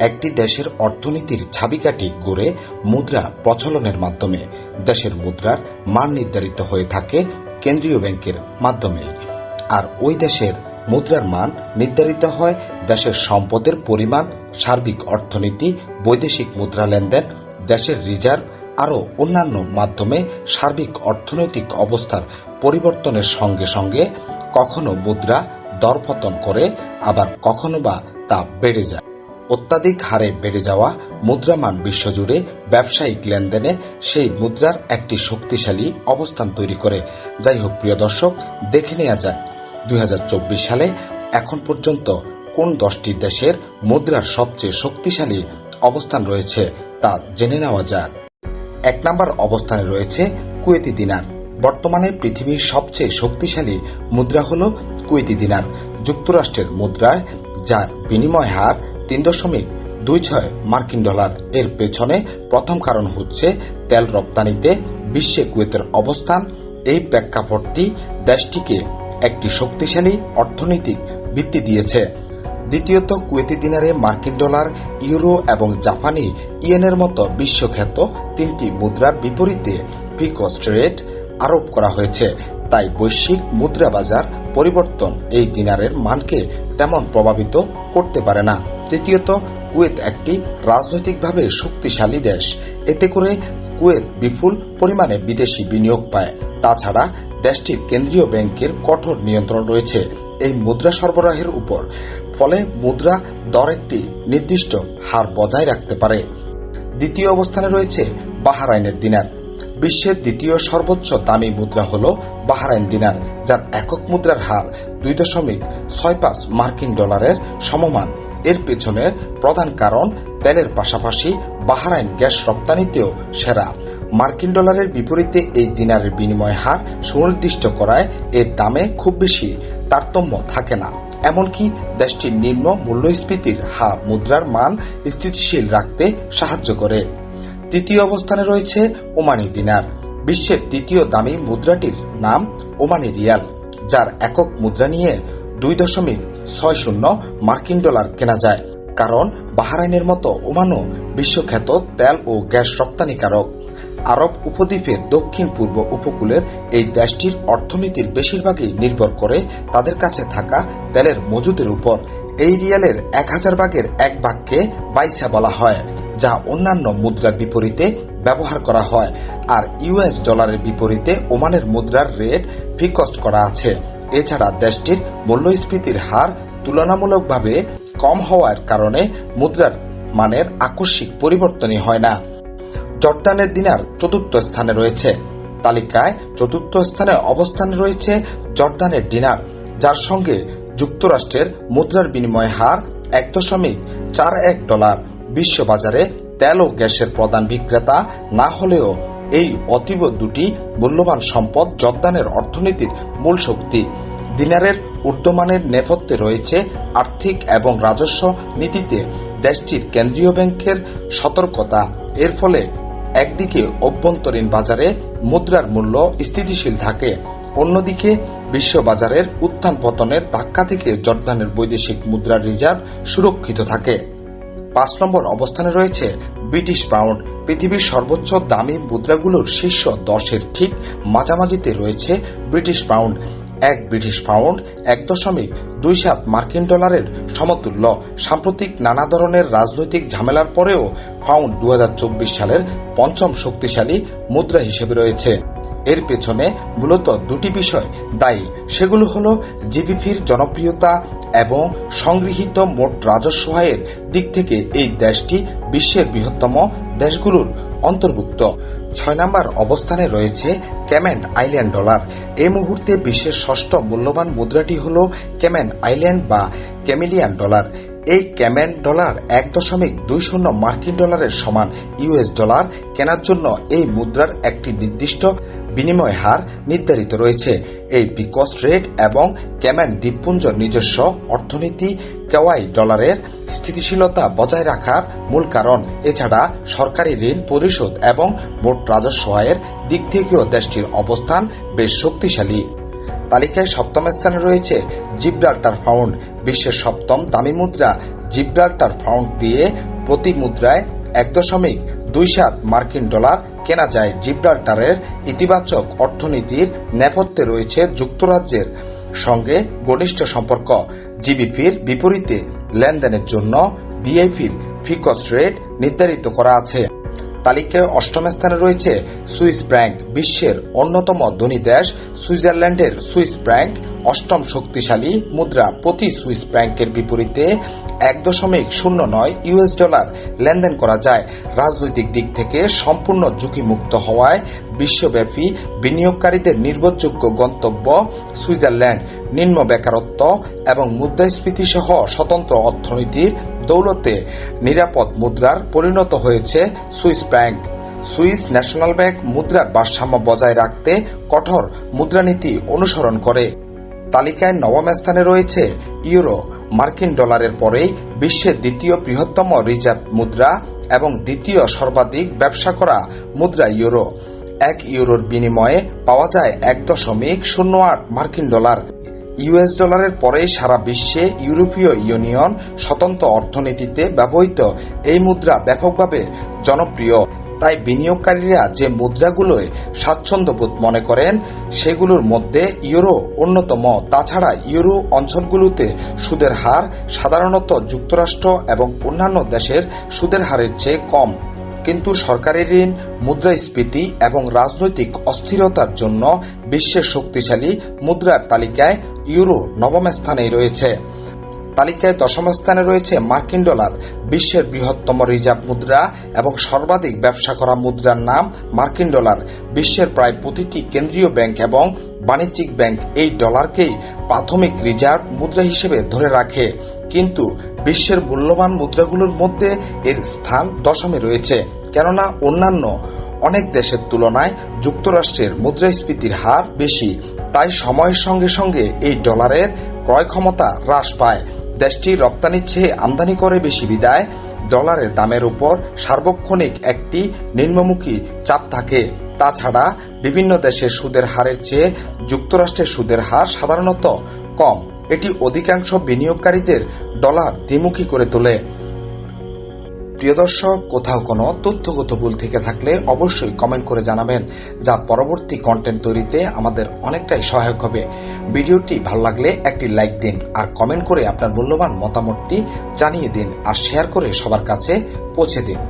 একটি দেশের অর্থনীতির চাবিকাঠি গড়ে মুদ্রা প্রচলনের মাধ্যমে। দেশের মুদ্রার মান নির্ধারিত হয়ে থাকে কেন্দ্রীয় ব্যাংকের মাধ্যমে। আর ওই দেশের মুদ্রার মান নির্ধারিত হয় দেশের সম্পদের পরিমাণ, সার্বিক অর্থনীতি, বৈদেশিক মুদ্রা লেনদেন, দেশের রিজার্ভ, আরও অন্যান্য মাধ্যমে সার্বিক অর্থনৈতিক অবস্থার পরিবর্তনের সঙ্গে সঙ্গে কখনো মুদ্রা দরপতন করে, আবার কখনো বা তা বেড়ে যায়। অত্যাধিক হারে বেড়ে যাওয়া মুদ্রামান বিশ্বজুড়ে ব্যবসায়িক লেনদেনে সেই মুদ্রার একটি শক্তিশালী অবস্থান তৈরি করে। যাই হোক, প্রিয় দর্শক, দেখে নেওয়া যায় দুই সালে এখন পর্যন্ত কোন দশটি দেশের মুদ্রার সবচেয়ে শক্তিশালী অবস্থান রয়েছে তা জেনে নেওয়া যাক। এক নম্বর অবস্থানে রয়েছে কুয়েতি দিনার। বর্তমানে পৃথিবীর সবচেয়ে শক্তিশালী মুদ্রা হল কুয়েতি দিনার। যুক্তরাষ্ট্রের মুদ্রায়, যার বিনিময় হার তিন দশমিক দুই ছয় মার্কিন ডলার। এর পেছনে প্রথম কারণ হচ্ছে তেল রপ্তানিতে বিশ্বে কুয়েতের অবস্থান। এই প্রেক্ষাপটটি দেশটিকে একটি শক্তিশালী অর্থনৈতিক ভিত্তি দিয়েছে। দ্বিতীয়ত, কুয়েতি দিনারে মার্কিন ডলার, ইউরো এবং জাপানি ইয়েনের মতো বিশ্বখ্যাত তিনটি মুদ্রার বিপরীতে পিকস্ট রেট আরোপ করা হয়েছে। তাই বৈশ্বিক মুদ্রা বাজার পরিবর্তন এই দিনারের মানকে তেমন প্রভাবিত করতে পারে না। তৃতীয়ত, কুয়েত একটি রাজনৈতিকভাবে শক্তিশালী দেশ। এতে করে কুয়েত বিপুল পরিমাণে বিদেশি বিনিয়োগ পায়। তাছাড়া দেশটির কেন্দ্রীয় ব্যাংকের কঠোর নিয়ন্ত্রণ রয়েছে এই মুদ্রা সরবরাহের উপর। ফলে মুদ্রা দর একটি নির্দিষ্ট হার বজায় রাখতে পারে। দ্বিতীয় অবস্থানে রয়েছে বাহারাইনের দিনার। বিশ্বের দ্বিতীয় সর্বোচ্চ দামি মুদ্রা হল বাহারাইন দিনার, যার একক মুদ্রার হার দুই দশমিক ছয় পাঁচ মার্কিন ডলারের সমমান। এর পেছনের প্রধান কারণ তেলের পাশাপাশি বাহারাইন গ্যাস রপ্তানিতেও সেরা। মার্কিন ডলারের বিপরীতে এই দিনারের বিনিময় হার সুনির্দিষ্ট করায় এর দামে খুব বেশি তারতম্য থাকে না। এমনকি দেশটির নিম্ন মূল্যস্ফীতির হার মুদ্রার মান স্থিতিশীল রাখতে সাহায্য করে। তৃতীয় অবস্থানে রয়েছে ওমানি দিনার। বিশ্বের তৃতীয় দামি মুদ্রাটির নাম ওমানি রিয়াল, যার একক মুদ্রা নিয়ে দুই দশমিক ছয় শূন্য মার্কিন ডলার কেনা যায়, কারণ বাহারাইনের মতো ওমানও বিশ্বখ্যাত তেল ও গ্যাস রপ্তানিকারক। আরব উপদ্বীপের দক্ষিণ পূর্ব উপকূলের এই দেশটির অর্থনীতির বেশিরভাগই নির্ভর করে তাদের কাছে থাকা তেলের মজুদের উপর। এই রিয়ালের এক হাজার ভাগের এক ভাগকে বাইসা বলা হয়, যা অন্যান্য মুদ্রার বিপরীতে ব্যবহার করা হয়, আর ইউএস ডলারের বিপরীতে ওমানের মুদ্রার রেট ফিকস্ট করা আছে। এছাড়া দেশটির মূল্যস্ফীতির হার তুলনামূলকভাবে কম হওয়ার কারণে মুদ্রার মানের আকস্মিক পরিবর্তনই হয় না। জর্দানের দিনার চতুর্থ স্থানে রয়েছে। তালিকায় চতুর্থ স্থানে অবস্থানে রয়েছে জর্দানের ডিনার যার সঙ্গে যুক্তরাষ্ট্রের মুদ্রার বিনিময় হার এক দশমিক চার এক ডলার। বিশ্ববাজারে তেল ও গ্যাসের প্রধান বিক্রেতা না হলেও এই অতীব দুটি মূল্যবান সম্পদ জর্দানের অর্থনীতির মূল শক্তি। দিনারের ঊর্ধ্বমানের নেপথ্যে রয়েছে আর্থিক এবং রাজস্ব নীতিতে দেশটির কেন্দ্রীয় ব্যাংকের সতর্কতা। এর ফলে একদিকে অভ্যন্তরীণ বাজারে মুদ্রার মূল্য স্থিতিশীল থাকে, অন্যদিকে বিশ্ববাজারের উত্থান পতনের ধাক্কা থেকে জর্দানের বৈদেশিক মুদ্রার রিজার্ভ সুরক্ষিত থাকে। পাঁচ নম্বর অবস্থানে রয়েছে ব্রিটিশ পাউন্ড। পৃথিবীর সর্বোচ্চ দামি মুদ্রাগুলোর শীর্ষ দশের ঠিক মাঝামাঝিতে রয়েছে ব্রিটিশ পাউন্ড। এক ব্রিটিশ পাউন্ড এক দশমিক দুই সাত মার্কিন ডলারের সমতুল্য। সাম্প্রতিক নানা ধরনের রাজনৈতিক ঝামেলার পরেও পাউন্ড দু হাজার চব্বিশ সালের পঞ্চম শক্তিশালী মুদ্রা হিসেবে রয়েছে। এর পেছনে মূলত দুটি বিষয় দায়ী। সেগুলো হল জিডিপির জনপ্রিয়তা এবং সংগৃহীত মোট রাজস্ব আয়ের দিক থেকে এই দেশটি বিশ্বের বৃহত্তম দেশগুলোর অন্তর্ভুক্ত। ছয় নম্বর অবস্থানে রয়েছে ক্যামেন্ড আইল্যান্ড ডলার। এই মুহূর্তে বিশ্বের ষষ্ঠ মূল্যবান মুদ্রাটি হল ক্যামেন্ড আইল্যান্ড বা ক্যামিলিয়ান ডলার। এই ক্যামেন ডলার এক দশমিক দুই শূন্য মার্কিন ডলারের সমান ইউএস ডলার। কেনার জন্য এই মুদ্রার একটি নির্দিষ্ট বিনিময় হার নির্ধারিত রয়েছে। এই বিকস রেট এবং ক্যামেন দ্বীপপুঞ্জর নিজস্ব অর্থনীতি কেওয়াই ডলারের স্থিতিশীলতা বজায় রাখার মূল কারণ। এছাড়া সরকারি ঋণ পরিশোধ এবং মোট রাজস্ব আয়ের দিক থেকেও দেশটির অবস্থান বেশ শক্তিশালী। তালিকায় সপ্তম স্থানে রয়েছে জিব্রাল্টার ফাউন্ড। বিশ্বের সপ্তম দামি মুদ্রা জিব্রাল্টার ফাউন্ড দিয়ে প্রতি মুদ্রায় এক দশমিক দুই সাত মার্কিন ডলার কেনা যায় জিব্রাল্টারের ইতিবাচক অর্থনীতির নেপথ্যে রয়েছে যুক্তরাজ্যের সঙ্গে ঘনিষ্ঠ সম্পর্ক। জিবিপির বিপরীতে লেনদেনের জন্য বিআইপির ফিকস রেট নির্ধারিত করা আছে। তালিকায় অষ্টম স্থানে রয়েছে সুইস ব্র্যাঙ্ক, বিশ্বের অন্যতম ধনী দেশ সুইজারল্যান্ডের সুইস ব্র্যাঙ্ক, অষ্টম শক্তিশালী মুদ্রা প্রতি সুইস ব্র্যাঙ্কের বিপরীতে এক দশমিক শূন্য নয় ইউএস ডলার লেনদেন করা যায়। রাজনৈতিক দিক থেকে সম্পূর্ণ ঝুঁকিমুক্ত হওয়ায় বিশ্বব্যাপী বিনিয়োগকারীদের নির্ভরযোগ্য গন্তব্য সুইজারল্যান্ড। নিম্ন বেকারত্ব এবং মুদ্রাস্ফীতি সহ স্বতন্ত্র অর্থনীতির দৌলতে নিরাপদ মুদ্রার পরিণত হয়েছে Swiss bank. Swiss national bank মুদ্রার ভারসাম্য বজায় রাখতে কঠোর মুদ্রানীতি অনুসরণ করে। তালিকায় নবম স্থানে রয়েছে ইউরো, মার্কিন ডলারের পরেই বিশ্বের দ্বিতীয় বৃহত্তম রিজার্ভ মুদ্রা এবং দ্বিতীয় সর্বাধিক ব্যবসা করা মুদ্রা ইউরো। এক ইউরোর বিনিময়ে পাওয়া যায় এক দশমিক শূন্য আট মার্কিন ডলার। ইউএস ডলারের পরে সারা বিশ্বে ইউরোপীয় ইউনিয়ন স্বতন্ত্র অর্থনীতিতে ব্যবহৃত এই মুদ্রা ব্যাপকভাবে জনপ্রিয়। তাই বিনিয়োগকারীরা যে মুদ্রাগুলোয় স্বাচ্ছন্দ্যবোধ মনে করেন, সেগুলোর মধ্যে ইউরো অন্যতম। তাছাড়া ইউরো অঞ্চলগুলোতে সুদের হার সাধারণত যুক্তরাষ্ট্র এবং অন্যান্য দেশের সুদের হারের চেয়ে কম। কিন্তু সরকারি ঋণ, মুদ্রাস্ফীতি এবং রাজনৈতিক অস্থিরতার জন্য বিশ্বের শক্তিশালী মুদ্রার তালিকায় ইউরো নবম স্থানেই রয়েছে। তালিকায় দশম স্থানে রয়েছে মার্কিন ডলার, বিশ্বের বৃহত্তম রিজার্ভ মুদ্রা এবং সর্বাধিক ব্যবসা করা মুদ্রার নাম মার্কিন ডলার। বিশ্বের প্রায় প্রতিটি কেন্দ্রীয় ব্যাংক এবং বাণিজ্যিক ব্যাংক এই ডলারকেই প্রাথমিক রিজার্ভ মুদ্রা হিসেবে ধরে রাখে। কিন্তু বিশ্বের মূল্যবান মুদ্রাগুলোর মধ্যে এর স্থান দশমে রয়েছে। কেননা অন্যান্য অনেক দেশের তুলনায় যুক্তরাষ্ট্রের মুদ্রাস্ফীতির হার বেশি, তাই সময়ের সঙ্গে সঙ্গে এই ডলারের ক্রয় ক্ষমতা হ্রাস পায়। দেশটি রপ্তানির চেয়ে আমদানি করে বেশি বিদায়, ডলারের দামের উপর সার্বক্ষণিক একটি নিম্নমুখী চাপ থাকে। তাছাড়া বিভিন্ন দেশের সুদের হারের চেয়ে যুক্তরাষ্ট্রের সুদের হার সাধারণত কম। এটি অধিকাংশ বিনিয়োগকারীদের ডলার দ্বিমুখী করে তোলে। প্রিয় দর্শক, কোথাও কোনো তথ্যগত ভুল থেকে থাকলে অবশ্যই কমেন্ট করে জানাবেন, যা পরবর্তী কন্টেন্ট তৈরিতে আমাদের অনেকটাই সহায়ক হবে। ভিডিওটি ভালো লাগলে একটি লাইক দিন, আর কমেন্ট করে আপনার মূল্যবান মতামতটি জানিয়ে দিন, আর শেয়ার করে সবার কাছে পৌঁছে দিন।